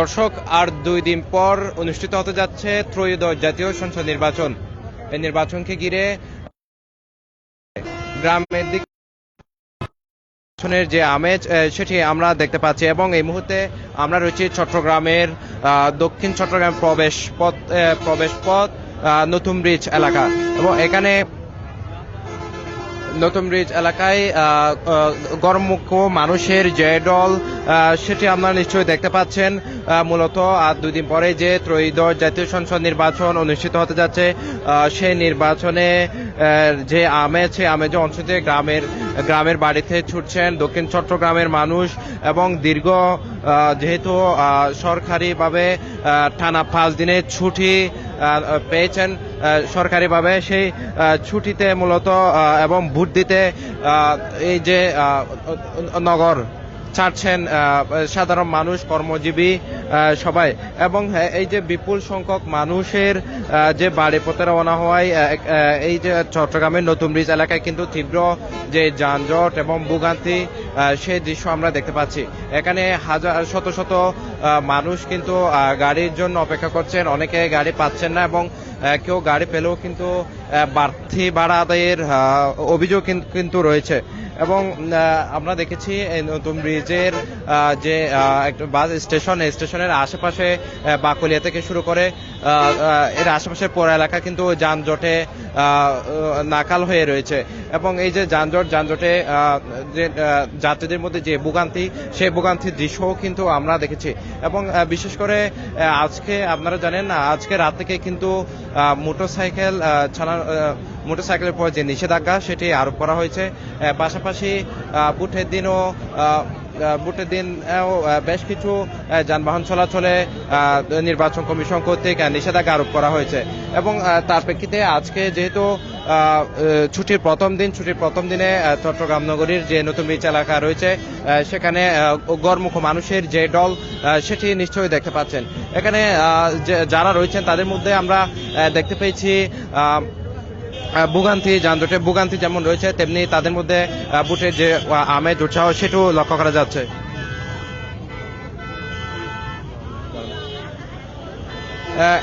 দর্শক, আর দুই দিন পর অনুষ্ঠিত হতে যাচ্ছে ত্রয়োদশ জাতীয় সংসদ নির্বাচন। এই নির্বাচনকে ঘিরে গ্রামের দিক যে আমেজ সেটি আমরা দেখতে পাচ্ছি এবং এই মুহূর্তে আমরা রয়েছি চট্টগ্রামের দক্ষিণ চট্টগ্রাম প্রবেশ পথ প্রবেশ পথ নতুন ব্রিজ এলাকা। এবং এখানে নতুন ব্রিজ এলাকায় গরমুখ মানুষের যে দল সেটি আপনারা নিশ্চয়ই দেখতে পাচ্ছেন। মূলত আর দুই দিন পরে যে ত্রয়োদশ জাতীয় সংসদ নির্বাচন অনুষ্ঠিত হতে যাচ্ছে সেই নির্বাচনে যে আমেজ সেই আমেজে অংশতে গ্রামের গ্রামের বাড়িতে ছুটছেন দক্ষিণ চট্টগ্রামের মানুষ এবং দীর্ঘ যেহেতু সরকারিভাবে টানা পাঁচ দিনের ছুটি পেয়েছেন সরকারিভাবে সেই ছুটিতে মূলত এবং ভোট দিতে এই যে নগর ছাড়ছেন সাধারণ মানুষ, কর্মজীবী সবাই। এবং এই যে বিপুল সংখ্যক মানুষের যে বাড়ি পথে রওনা হওয়ায় এই যে চট্টগ্রামের নতুন ব্রিজ এলাকায় কিন্তু তীব্র যে যানজট এবং ভোগান্তি সেই দৃশ্য আমরা দেখতে পাচ্ছি। এখানে হাজার, শত শত মানুষ কিন্তু গাড়ির জন্য অপেক্ষা করছেন। অনেকে গাড়ি পাচ্ছেন না এবং কেউ গাড়ি পেলেও কিন্তু বাড়তি ভাড়া আদায়ের অভিযোগ কিন্তু রয়েছে। এবং আমরা দেখেছি নতুন ব্রিজের যে একটা বাস স্টেশন স্টেশনের আশেপাশে বাকলিয়া থেকে শুরু করে এর আশেপাশের পৌর এলাকা কিন্তু যানজটে নাকাল হয়ে রয়েছে। এবং এই যে যানজট, যানজটে যে যাত্রীদের মধ্যে যে ভোগান্তি, সেই ভোগান্তির দৃশ্যও কিন্তু আমরা দেখেছি। এবং বিশেষ করে আজকে আপনারা জানেন, আজকে রাত থেকে কিন্তু মোটরসাইকেল চালা মোটরসাইকেলের পর যে নিষেধাজ্ঞা সেটি আরোপ করা হয়েছে। পাশাপাশি বুটের দিনও বুটের দিন বেশ কিছু যানবাহন চলাচলে নির্বাচন কমিশন কর্তৃক নিষেধাজ্ঞা আরোপ করা হয়েছে। এবং তার প্রেক্ষিতে আজকে যেহেতু ছুটির প্রথম দিন, ছুটির প্রথম দিনে চট্টগ্রাম নগরীর যে নতুন ব্রিজ এলাকা রয়েছে সেখানে গড়মুখ মানুষের যে দল সেটি নিশ্চয়ই দেখতে পাচ্ছেন। এখানে যারা রয়েছেন তাদের মধ্যে আমরা দেখতে পেয়েছি ভোগান্তি যানজটে ভোগান্তি যেমন রয়েছে, তেমনি তাদের মধ্যে বুটের যে আমেজ উৎসাহ সেটাও লক্ষ্য করা যাচ্ছে।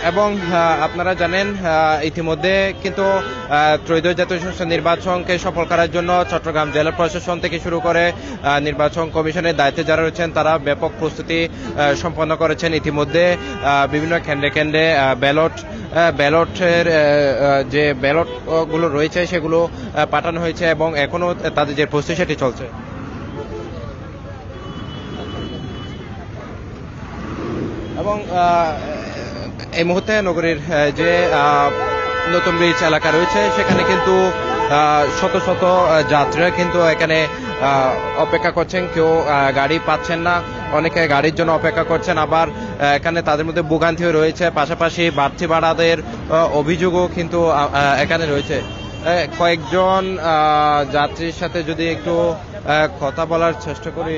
এবং আপনারা জানেন ইতিমধ্যে কিন্তু ত্রয়োদশ জাতীয় সংসদ নির্বাচনকে সফল করার জন্য চট্টগ্রাম জেলা প্রশাসন থেকে শুরু করে নির্বাচন কমিশনের দায়িত্বে যারা রয়েছেন, তারা ব্যাপক প্রস্তুতি সম্পন্ন করেছেন। ইতিমধ্যে বিভিন্ন কেন্দ্রে কেন্দ্রে ব্যালট ব্যালটের যে ব্যালটগুলো রয়েছে, সেগুলো পাঠানো হয়েছে এবং এখনও তাদের যে প্রস্তুতি, সেটি চলছে। এবং এই মুহূর্তে নগরীর যে নতুন ব্রিজ এলাকা রয়েছে, সেখানে কিন্তু শত শত যাত্রীরা কিন্তু এখানে অপেক্ষা করছেন। কেউ গাড়ি পাচ্ছেন না। অনেকে গাড়ির জন্য অপেক্ষা করছেন। আবার এখানে তাদের মধ্যে ভোগান্তিও রয়েছে। পাশাপাশি বাড়তি ভাড়াদের অভিযোগও কিন্তু এখানে রয়েছে। কয়েকজন যাত্রীর সাথে যদি একটু কথা বলার চেষ্টা করি।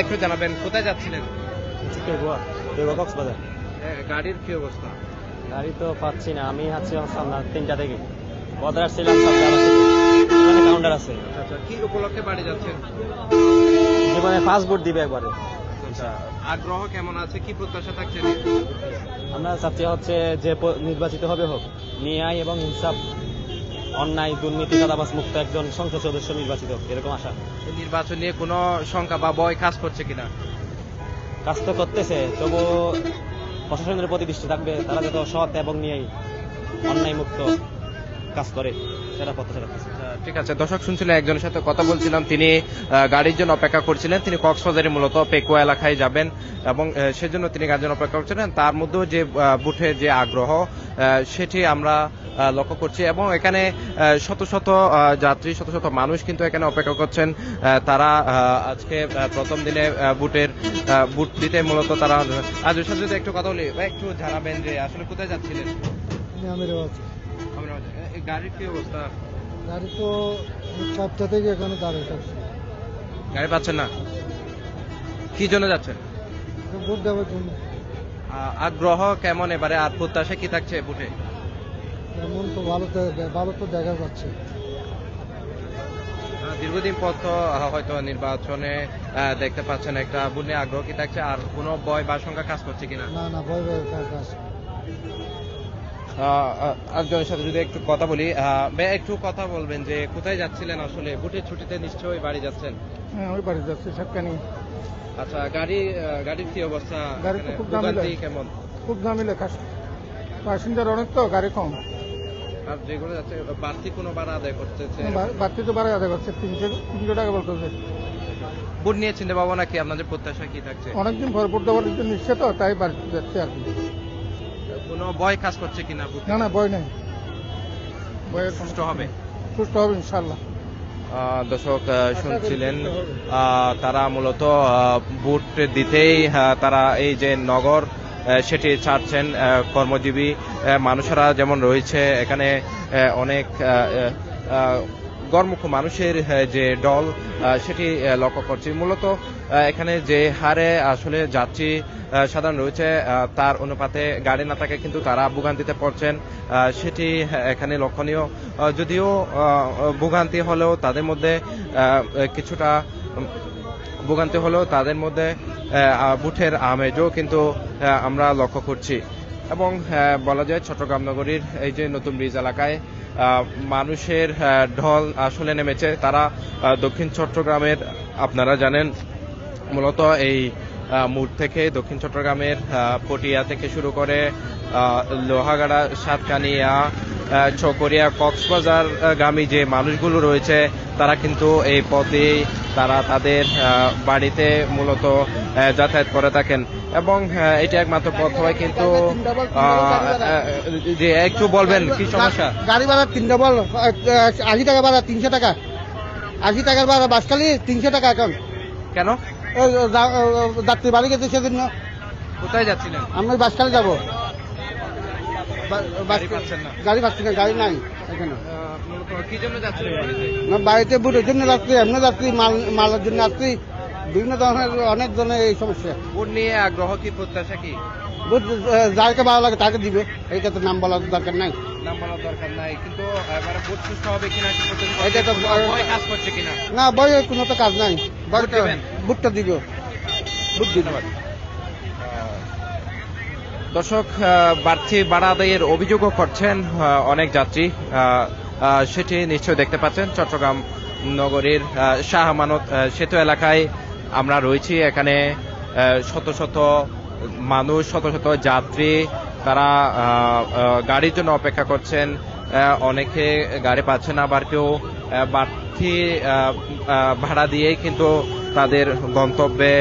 একটু জানাবেন, কোথায় যাচ্ছিলেন? কক্সবাজার। গাড়ির কি অবস্থা? গাড়ি তো পাচ্ছি না। আমি আছি সামনা তিনটা থেকে বদর সামনে কাউন্টার আছে। আচ্ছা কি উপলক্ষে বাড়ি যাচ্ছেন? জীবনে পাসপোর্ট দিবে একবারে। আচ্ছা আগ্রহ কেমন আছে? কি প্রত্যাশা থাকছে আমরা চাচ্ছি হচ্ছে যে নির্বাচিত হবে হোক ন্যায় এবং ইনসাফ অন্যায় দুর্নীতি চাঁদাবাস মুক্ত একজন সংসদ সদস্য নির্বাচিত হোক এরকম আশা। নির্বাচন নিয়ে কোনো শঙ্কা বা ভয় কাজ করছে কিনা? কাজ তো করতেছে তবু প্রশাসনের প্রতি দৃষ্টি থাকবে তারা যত সৎ এবং নিয়েই অন্যায় মুক্ত কাজ করে সেটা প্রত্যাশা রাখতেছে আচ্ছা, ঠিক আছে। দর্শক শুনছিলেন একজনের সাথে কথা বলছিলাম। তিনি গাড়ির জন্য অপেক্ষা করছিলেন। তিনি কক্সবাজারে মূলত পেকুয়া এলাকায় যাবেন এবং সেজন্য তিনি গাড়ির জন্য অপেক্ষা করছিলেন। তার মধ্যেও যে বুথের যে আগ্রহ সেটি আমরা লক্ষ্য করছি এবং এখানে আহ, শত শত যাত্রী শত শত মানুষ কিন্তু এখানে অপেক্ষা করছেন। আহ, তারা আহ, আজকে প্রথম দিনে বুটের বুট দিতে মূলত তারা আজ ওর সাথে যদি একটু কথা বলি ভাই, একটু জানাবেন যে আসলে কোথায় যাচ্ছিলেন? এই গাড়ির কি অবস্থা? গাড়ি তো চারটা থেকে এখানে দাঁড়িয়ে থাকছে। গাড়ি পাচ্ছেন না? কি জন্য যাচ্ছেন? ভোট দেওয়ার জন্য। আগ্রহ কেমন এবারে? আর প্রত্যাশা কি থাকছে বুটে এমন তো ভালো ভালো তো দেখা যাচ্ছে। দীর্ঘদিন পর তো হয়তো নির্বাচনে দেখতে পাচ্ছেন একটা বুনে আগ্রহ কি থাকছে? আর কোনো ভয় বা সংখ্যা কাজ করছে কিনা? না না ভয় ভয় কাজ একজনের সাথে যদি একটু কথা বলি একটু কথা বলবেন যে কোথায় যাচ্ছিলেন আসলে? ভোটের ছুটিতে নিশ্চয়ই বাড়ি যাচ্ছেন? হ্যাঁ ওই বাড়ি যাচ্ছে সবখানি আচ্ছা গাড়ি গাড়ির কি অবস্থা? গাড়ি খুব। কেমন? খুব ঝামেলা খাস প্যাসেঞ্জার অনেক তো গাড়ি কম। আর যেগুলো যাচ্ছে বাড়তি কোনো ভাড়া আদায় করতেছে? বাড়তি তো বাড়ি আদায় করছে তিনশো তিনশো টাকা বলতেছে। ভোট নিয়ে চিন্তা ভাবনা নাকি? আপনাদের প্রত্যাশা কি থাকছে? অনেকদিন ভর পড়তে পারি নিচ্ছে তো তাই বাড়িতে যাচ্ছে আর কি। কোনো ভয় কাজ করছে কিনা না না ভয় নেই। ভয়ের সুষ্ঠু হবে? সুস্থ হবে ইনশাল্লাহ দর্শক শুনছিলেন তারা মূলত ভোট দিতেই তারা এই যে নগর সেটি ছাড়ছেন আহ, কর্মজীবী আহ, মানুষেরা যেমন রয়েছে এখানে আহ, অনেক আহ, আহ, মানুষের যে দল সেটি লক্ষ্য করছি। মূলত এখানে যে হারে আসলে যাত্রী সাধারণ রয়েছে তার অনুপাতে গাড়ি না থাকে কিন্তু তারা ভোগান্তিতে পড়ছেন। সেটি এখানে লক্ষণীয়। যদিও ভোগান্তি হলেও তাদের মধ্যে কিছুটা ভোগান্তি হলেও তাদের মধ্যে বুথের আমেজও কিন্তু আমরা লক্ষ্য করছি। এবং বলা যায় চট্টগ্রাম নগরীর এই যে নতুন ব্রিজ এলাকায় মানুষের ঢল আসলে নেমেছে। তারা দক্ষিণ চট্টগ্রামের, আপনারা জানেন মূলত এই মোড় থেকে দক্ষিণ চট্টগ্রামের পটিয়া থেকে শুরু করে লোহাগাড়া সাতকানিয়া আহ, চকরিয়া কক্সবাজার গামী যে মানুষগুলো রয়েছে তারা কিন্তু এই পথে তারা তাদের বাড়িতে মূলত যাতায়াত করে থাকেন। এবং এটা একমাত্র পথ হয় কিন্তু যে একটু বলবেন কি সমস্যা? গাড়ি ভাড়া তিন ডবল আশি টাকা ভাড়া তিনশো টাকা। আশি টাকার ভাড়া বাসকালি তিনশো টাকা এখন। কেন? যাত্রী বাড়ি গেছে সেদিন। কোথায় যাচ্ছিলেন? আমি বাসকালে যাব। গাড়ি বাস- পাচ্ছেন না। গাড়ি পাচ্ছি না গাড়ি নাই এখানে। বাড়িতে বুটের জন্য যাচ্ছি এমনি যাচ্ছি মাল মালের জন্য যাচ্ছি বিভিন্ন ধরনের অনেক ধরনের এই সমস্যা। ভোট নিয়ে আগ্রহ কি প্রত্যাশা কি? বুট যাকে ভালো লাগে তাকে দিবে এইটা তো নাম বলার দরকার নাই। নাম বলার দরকার নাই কিন্তু এবারে ভোট সুস্থ হবে কিনা এটা তো কাজ করছে কিনা? না বইয়ের কোনো তো কাজ নাই। বুটটা দিব। বুট দিব। দর্শক বাড়তি ভাড়া আদায়ের অভিযোগও করছেন অনেক যাত্রী। সেটি নিশ্চয়ই দেখতে পাচ্ছেন। চট্টগ্রাম নগরীর শাহ আমানত সেতু এলাকায় আমরা রয়েছি। এখানে শত শত মানুষ, শত শত যাত্রী, তারা গাড়ির জন্য অপেক্ষা করছেন। অনেকে গাড়ি পাচ্ছেন আবার কেউ বাড়তি ভাড়া দিয়েই কিন্তু তাদের গন্তব্যে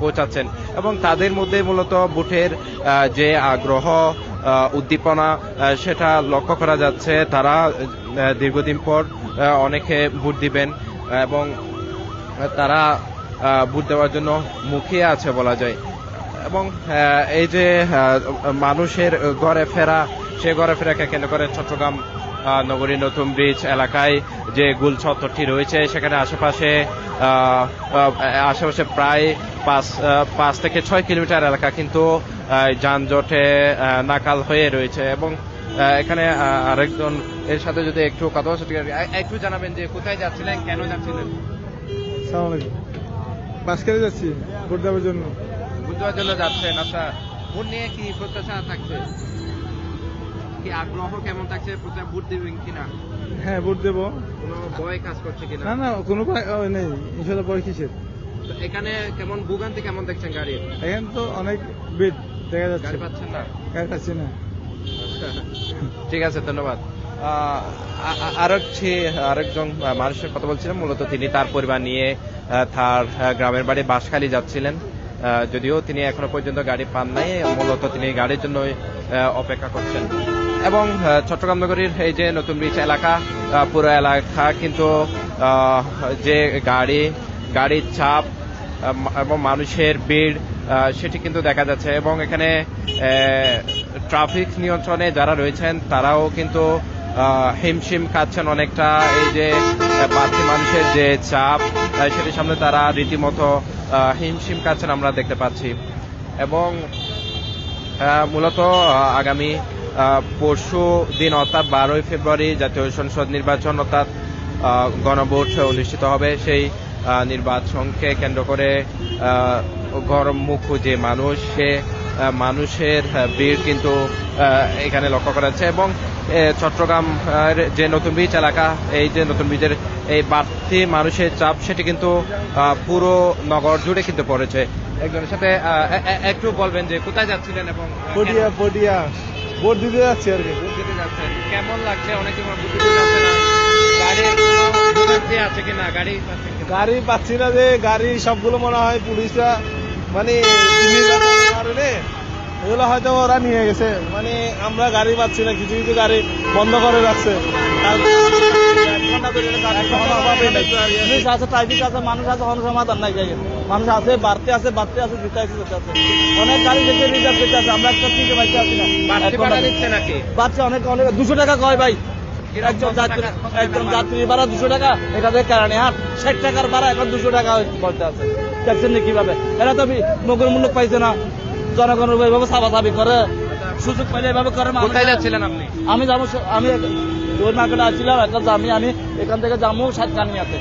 পৌঁছাচ্ছেন এবং তাদের মধ্যে মূলত বুথের যে আগ্রহ উদ্দীপনা সেটা লক্ষ্য করা যাচ্ছে। তারা দীর্ঘদিন পর অনেকে ভোট দিবেন এবং তারা ভোট দেওয়ার জন্য মুখিয়ে আছে বলা যায়। এবং এই যে মানুষের ঘরে ফেরা, সে ঘরে ফেরাকে কেন্দ্র করে চট্টগ্রাম নগরীর নতুন ব্রিজ এলাকায় যে গুল চত্বরটি রয়েছে সেখানে আশেপাশে আশেপাশে প্রায় পাঁচ পাঁচ থেকে ছয় কিলোমিটার এলাকা কিন্তু যানজটে নাকাল হয়ে রয়েছে এবং এখানে আরেকজন এর সাথে যদি একটু কথা বলতে একটু জানাবেন যে কোথায় যাচ্ছিলেন কেন যাচ্ছিলেন? সালাম যাচ্ছি ভোট দেওয়ার জন্য। বুঝবার জন্য যাচ্ছেন আচ্ছা ভোট নিয়ে কি প্রত্যাশা থাকছে? কি আগ্রহ কেমন থাকছে? প্রচার ভোট দিবেন কিনা? হ্যাঁ ভোট দেবো। কোনো ভয় কাজ করছে কিনা? না না কোনো ভয়- নেই। ইনশাল্লাহ পরে কিসের? তো এখানে কেমন ভোগান্তি কেমন দেখছেন গাড়ির? এখানে তো অনেক বেড দেখা যাচ্ছে। গাড়ি পাচ্ছেন না? গাড়ি পাচ্ছি না। ঠিক আছে ধন্যবাদ। আরেকটি আরেকজন মানুষের কথা বলছিলেন মূলত তিনি তার পরিবার নিয়ে তার গ্রামের বাড়ি বাঁশখালী যাচ্ছিলেন। আহ, যদিও তিনি এখনও পর্যন্ত গাড়ি পান নাই মূলত তিনি গাড়ির জন্য অপেক্ষা করছেন। এবং চট্টগ্রাম নগরীর এই যে নতুন ব্রিজ এলাকা পুরো এলাকা কিন্তু যে গাড়ি, গাড়ির চাপ এবং মানুষের ভিড় সেটি কিন্তু দেখা যাচ্ছে এবং এখানে ট্রাফিক নিয়ন্ত্রণে যারা রয়েছেন, তারাও কিন্তু হিমশিম খাচ্ছেন অনেকটা। এই যে বাড়তি মানুষের যে চাপ সেটির সামনে তারা রীতিমতো হিমশিম খাচ্ছেন আমরা দেখতে পাচ্ছি। এবং মূলত, আগামী পরশু দিন অর্থাৎ বারোই ফেব্রুয়ারি জাতীয় সংসদ নির্বাচন অর্থাৎ গণভোট অনুষ্ঠিত হবে। সেই নির্বাচনকে কেন্দ্র করে গরমমুখ যে মানুষ সে মানুষের ভিড় কিন্তু এখানে লক্ষ্য করা যাচ্ছে এবং চট্টগ্রাম যে নতুন বীজ এলাকা এই যে নতুন বীজের এই বাড়তি মানুষের চাপ সেটি কিন্তু পুরো নগর জুড়ে কিন্তু পড়েছে। একজনের সাথে একটু বলবেন যে কোথায় যাচ্ছিলেন এবং আহ, পটিয়া পটিয়া। ভোট দিতে যাচ্ছি আর কি। ভোট দিতে যাচ্ছেন কেমন লাগছে? অনেকে ভোট দিতে যাচ্ছে না। গাড়ির আছে কিনা গাড়ি গাড়ি পাচ্ছি না যে গাড়ি সবগুলো মনে হয় পুলিশরা মানে কারণে এগুলো হয়তো ওরা নিয়ে গেছে। মানে আমরা গাড়ি পাচ্ছি না কিছু কিছু গাড়ি বন্ধ করে রাখছে। এখনও আছে ট্রাফিক আছে মানুষ আছে কোনো সমাধান নাই জায়গায়। মানুষ আছে বাড়তে আছে বাড়তে আছে যেতে আছে যেতে আছে। অনেক গাড়ি যেতে রিজার্ভ যেতে আছে আমরা একটা টিকে আছি না। বাচ্চা অনেক অনেক দুশো টাকা কয় ভাই? একজন যাত্রী? একজন ভাড়া দুশো টাকা এটা থেকে কেরানি হাট ষাট টাকার ভাড়া এখন দুশো টাকা বলতে আছে। দেখছেন না কীভাবে? এরা তো নগর মূল্য পাইছে না। জনগণের এভাবে সাবাসাবি করে। সুযোগ পাইলে এভাবে করে মানুষ- কোথায় যাচ্ছিলেন আপনি? আমি যাব আমি দোর মার্কেটে আসছিলাম একটা জামি আমি। এখান থেকে যাব সাত কানিয়াতে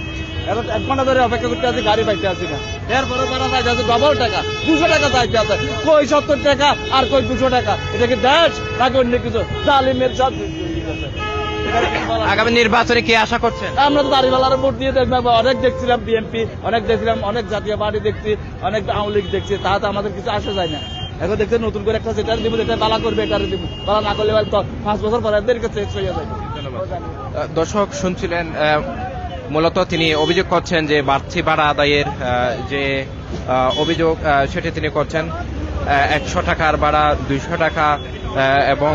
এখন এক ঘণ্টা ধরে অপেক্ষা করতে আছি গাড়ি পাইতে আছি না। এরপরে ভাড়া চাইতে আছে ডবল টাকা দুশো টাকা চাইতে আছে। কই সত্তর টাকা আর কই দুশো টাকা? এটা কি দেশ নাকি অন্য কিছু? জালিমের সব। আগামী নির্বাচনে কি আশা করছেন আমরা তো দাঁড়িওয়ালার ভোট দিয়ে দেখব। অনেক দেখছিলাম বিএনপি অনেক দেখছিলাম অনেক জাতীয় পার্টি দেখছি অনেক আওয়ামী লীগ দেখছি। তাতে আমাদের কিছু আসা যায় না। এখন দেখছি নতুন করে একটা যেটা দিব যেটা বালা করবে এটা দিব বালা না করলে হয়তো পাঁচ বছর পরে এদেরকে চেঞ্জ হয়ে যাবে। দর্শক শুনছিলেন মূলত তিনি অভিযোগ করছেন যে বাড়তি ভাড়া আদায়ের যে অভিযোগ সেটি তিনি করছেন একশো টাকার ভাড়া দুইশো টাকা আহ, এবং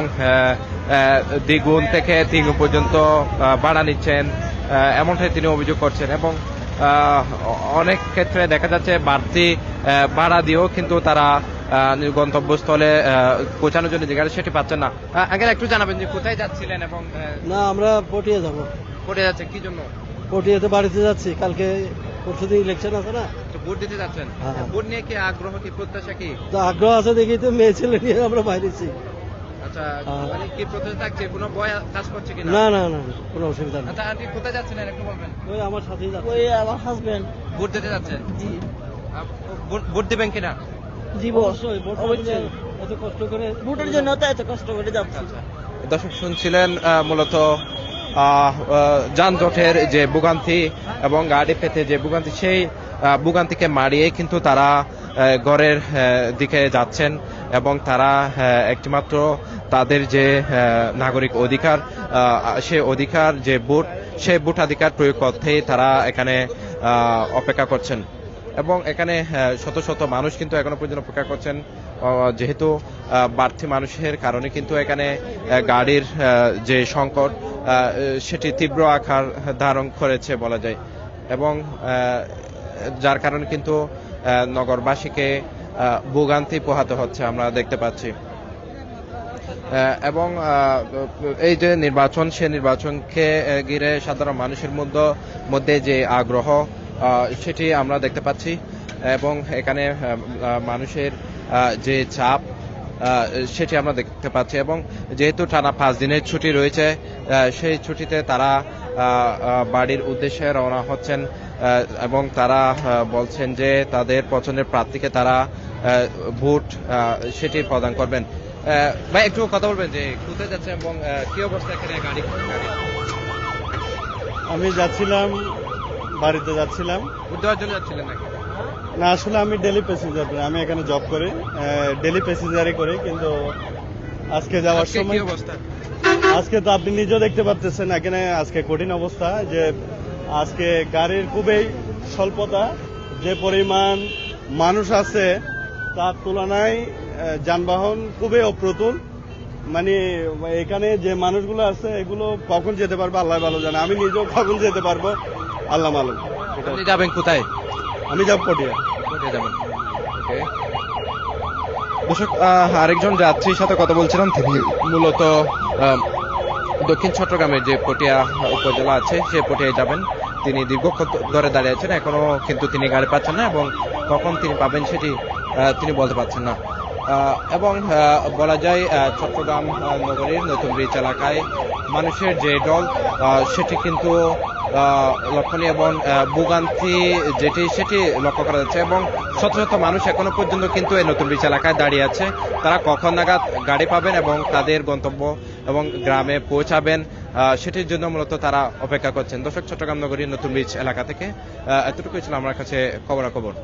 দ্বিগুণ থেকে তিনগুণ পর্যন্ত আহ, ভাড়া নিচ্ছেন আহ, এমনটাই তিনি অভিযোগ করছেন এবং আহ, অনেক ক্ষেত্রে দেখা যাচ্ছে বাড়তি ভাড়া দিয়েও কিন্তু তারা গন্তব্যস্থলে পৌঁছানোর জন্য যে গাড়ি সেটি পাচ্ছেন না। আগে একটু জানাবেন যে কোথায় যাচ্ছিলেন এবং না আমরা পটিয়া যাব। করে যাচ্ছে কি জন্য? পটিয়াতে বাড়িতে যাচ্ছি। কালকে পরশু দিন ইলেকশন আছে না? ভোট দিতে যাচ্ছেন? হ্যাঁ, হ্যাঁ। ভোট নিয়ে কি আগ্রহ কি প্রত্যাশা কি? আগ্রহ আছে দেখি তো মেয়ে ছেলে নিয়ে আমরা বাইরেছি আচ্ছা হ্যাঁ। মানে কি প্রত্যাশা থাকছে? কোনো ভয় কাজ করছে কিনা? না না না কোনো অসুবিধা নেই। আচ্ছা কোথায় একটু বলবেন। ওই আমার সাথেই যাচ্ছে। ওই আমার হাজবেন্ড ভোট দিতে যাচ্ছেন? জি। ভোট দিবেন কিনা? জীব অবশ্যই এত কষ্ট করে ভোটের জন্য তো এত কষ্ট করে যাচ্ছি। দর্শক শুনছিলেন মূলত যানজটের যে ভোগান্তি এবং গাড়ি পেতে যে ভোগান্তি সেই ভোগান্তিকে মারিয়ে কিন্তু তারা ঘরের দিকে যাচ্ছেন এবং তারা আহ, একটিমাত্র তাদের যে আহ, নাগরিক অধিকার আহ, সে অধিকার যে ভোট সেই ভোটাধিকার প্রয়োগ করতেই তারা এখানে আহ, অপেক্ষা করছেন। এবং এখানে শত শত মানুষ কিন্তু এখনও পর্যন্ত অপেক্ষা করছেন। যেহেতু বাড়তি মানুষের কারণে কিন্তু এখানে গাড়ির যে সংকট সেটি তীব্র আকার ধারণ করেছে বলা যায়। এবং যার কারণে কিন্তু নগরবাসীকে ভোগান্তি পোহাতে হচ্ছে আমরা দেখতে পাচ্ছি। এবং এই যে নির্বাচন, সে নির্বাচনকে ঘিরে সাধারণ মানুষের মধ্যে মধ্যে যে আগ্রহ সেটি আমরা দেখতে পাচ্ছি। এবং এখানে মানুষের যে চাপ সেটি আমরা দেখতে পাচ্ছি। এবং যেহেতু টানা পাঁচ দিনের ছুটি রয়েছে সেই ছুটিতে তারা বাড়ির উদ্দেশ্যে রওনা হচ্ছেন এবং তারা বলছেন যে তাদের পছন্দের প্রার্থীকে তারা ভোট সেটি প্রদান করবেন। ভাই, একটু কথা বলবেন যে কোথায় যাচ্ছেন এবং কি অবস্থা এখানে গাড়ি? আমি যাচ্ছিলাম বাড়িতে যাচ্ছিলাম। ভোট দেওয়ার জন্য যাচ্ছিলেন নাকি? না আসলে আমি ডেলি প্যাসেঞ্জার আমি এখানে জব করি। ডেলি প্যাসেঞ্জারই করি কিন্তু আজকে যাওয়ার সময় অবস্থা? আজকে তো আপনি নিজেও দেখতে পাচ্ছেন এখানে আজকে কঠিন অবস্থা যে আজকে গাড়ির খুবই স্বল্পতা যে পরিমাণ মানুষ আছে তার তুলনায় যানবাহন খুবই অপ্রতুল। মানে এখানে যে মানুষগুলো আছে এগুলো কখন যেতে পারবে আল্লাহ ভালো জানে। আমি নিজেও কখন যেতে পারব? আল্লাহ মালুম। আপনি যাবেন কোথায়? আমি যাব পটিয়া। কোথায় যাবেন? ওকে। দর্শক আহ, আরেকজন যাত্রীর সাথে কথা বলছিলাম তিনি মূলত আহ, দক্ষিণ চট্টগ্রামের যে পটিয়া উপজেলা আছে সে পটিয়ায় যাবেন। তিনি দীর্ঘক্ষণ ধরে দাঁড়িয়ে আছেন এখনও কিন্তু তিনি গাড়ি পাচ্ছেন না এবং কখন তিনি পাবেন সেটি আহ, তিনি বলতে পারছেন না। এবং বলা যায় চট্টগ্রাম নগরীর নতুন ব্রিজ এলাকায় মানুষের যে দল সেটি কিন্তু লক্ষণীয় এবং ভোগান্তি যেটি সেটি লক্ষ্য করা যাচ্ছে এবং শত শত মানুষ এখনও পর্যন্ত কিন্তু এই নতুন ব্রিজ এলাকায় দাঁড়িয়ে আছে। তারা কখন নাগাদ গাড়ি পাবেন এবং তাদের গন্তব্য এবং গ্রামে পৌঁছাবেন সেটির জন্য মূলত তারা অপেক্ষা করছেন। দর্শক চট্টগ্রাম নগরীর নতুন ব্রিজ এলাকা থেকে আহ, এতটুকুই ছিল আমার কাছে খবরাখবর।